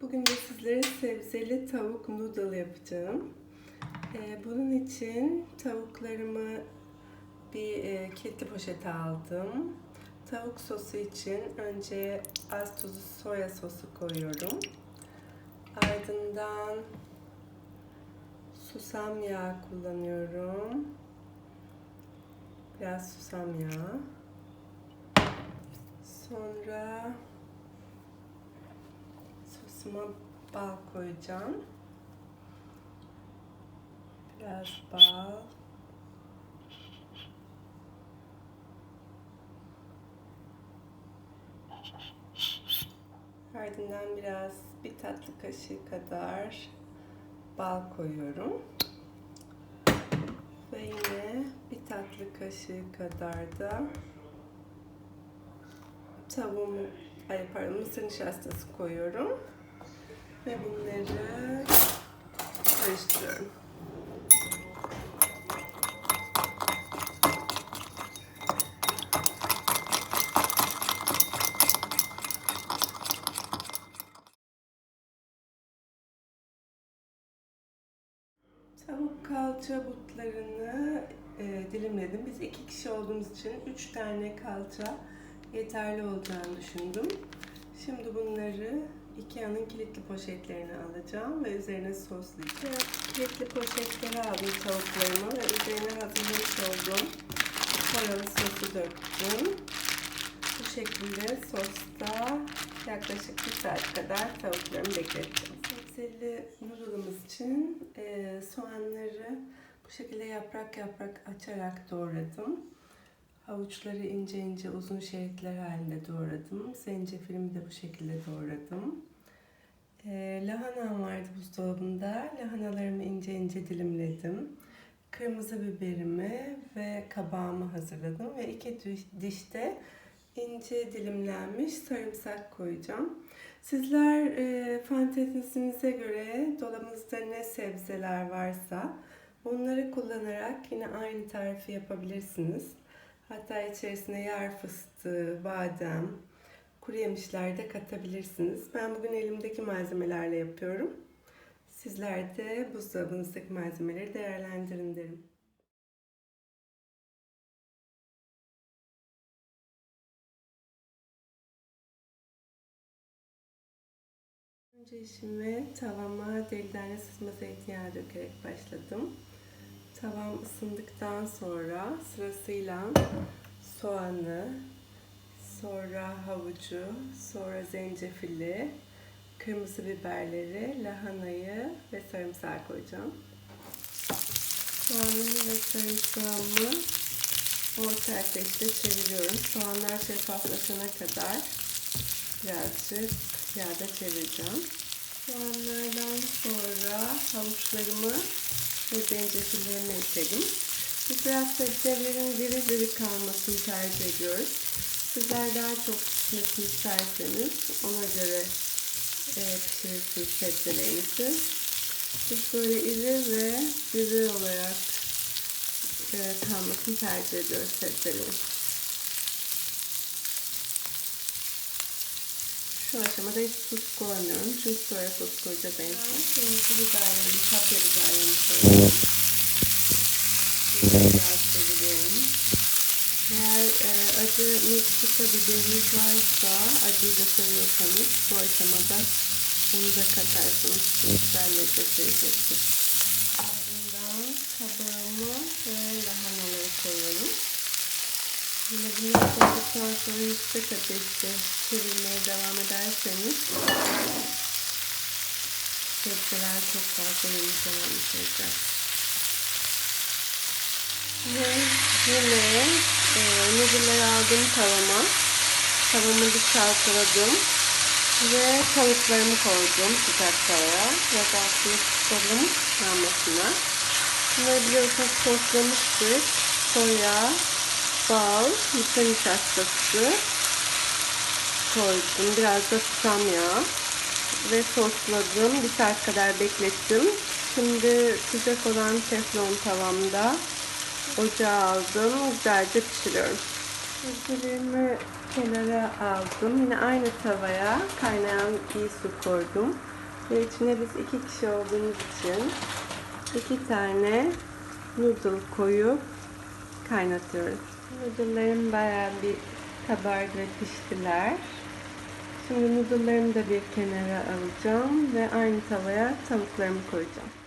Bugün de sizlere sebzeli tavuk noodle yapacağım. Ee, bunun için tavuklarımı bir e, kilitli poşete aldım. Tavuk sosu için önce az tuzlu soya sosu koyuyorum. Ardından susam yağı kullanıyorum. Biraz susam yağı. Sonra sosuma bal koyacağım. Biraz bal. Ardından biraz bir tatlı kaşığı kadar bal koyuyorum. Ve yine bir tatlı kaşığı kadar da tavuğumu, ay pardon mısır nişastası koyuyorum. Ve bunları karıştırıyorum. Tavuk kalça butlarını e, dilimledim. Biz iki kişi olduğumuz için üç tane kalça yeterli olacağını düşündüm. Şimdi bunları Ikea'nın kilitli poşetlerini alacağım ve üzerine soslayacağım. Kilitli poşetleri aldım tavuklarımı ve üzerine hazırlamış olduğum paralı sosu döktüm. Bu şekilde sosta yaklaşık bir saat kadar tavuklarımı beklettim. Sebzeli noodle'ımız için e, soğanları bu şekilde yaprak yaprak açarak doğradım. Havuçları ince ince uzun şeritler halinde doğradım. Zencefilimi de bu şekilde doğradım. E, lahanam vardı buzdolabında. Lahanalarımı ince ince dilimledim. Kırmızı biberimi ve kabağımı hazırladım. Ve iki dişte ince dilimlenmiş sarımsak koyacağım. Sizler e, fantezinize göre dolabınızda ne sebzeler varsa onları kullanarak yine aynı tarifi yapabilirsiniz. Hatta içerisine yer fıstığı, badem, kuru yemişler de katabilirsiniz. Ben bugün elimdeki malzemelerle yapıyorum. Sizler de buzdolabınızdaki malzemeleri değerlendirin derim. Önce işime tavama deli tane sızma zeytinyağı dökerek başladım. Tavam ısındıktan sonra sırasıyla soğanı, sonra havucu, sonra zencefili, kırmızı biberleri, lahanayı ve sarımsağı koyacağım. Soğanı ve sarımsağımı orta ateşte çeviriyorum. Soğanlar şeffaflaşana kadar birazcık yağda çevireceğim. Soğanlardan sonra havuçlarımı ve zencefillerimi ekledim. Biz biraz sebzelerin diri diri kalmasını tercih ediyoruz. Sizler daha çok pişmesini isterseniz ona göre e, pişirirsiniz sebzelerinizi. Biz böyle iri ve diri olarak e, kalmasını tercih ediyoruz sebzelerin. Şu aşamada hiç tuz koymuyorum. Çünkü soya sos koyacağız en son. Kırmızı biberlerimi, kapya biberlerimi koyuyorum. Biraz çeviriyorum. Eğer e, acı Meksika biberiniz varsa, acıyı da seviyorsanız bu aşamada bunu da katarsanız çok güzel lezzet verecektir. Ardından kabağımı ve lahanaları koyuyorum. Bunları koyduktan sonra yüksek ateşte çevirmeye devam ederseniz sebzeler çok fazla yumuşamamış olacak. Ve yine e, noodle'ları aldım tavama. Tavamı bir çalkaladım. Ve tavuklarımı koydum sıcak tavaya. Biraz altını tutalım yanmasına. Bunları biliyorsunuz soslamıştık. Soya, bal, mısır nişastası koydum. Biraz da susam yağı ve sosladım. Bir saat kadar beklettim. Şimdi sıcak olan teflon tavamda ocağa aldım. Güzelce pişiriyorum. Sebzelerimi kenara aldım. Yine aynı tavaya kaynayan bir su koydum. Ve içine biz iki kişi olduğumuz için iki tane noodle koyup kaynatıyoruz. Noodle'larım bayağı bir kabardı ve piştiler. Şimdi noodle'larımı da bir kenara alacağım ve aynı tavaya tavuklarımı koyacağım.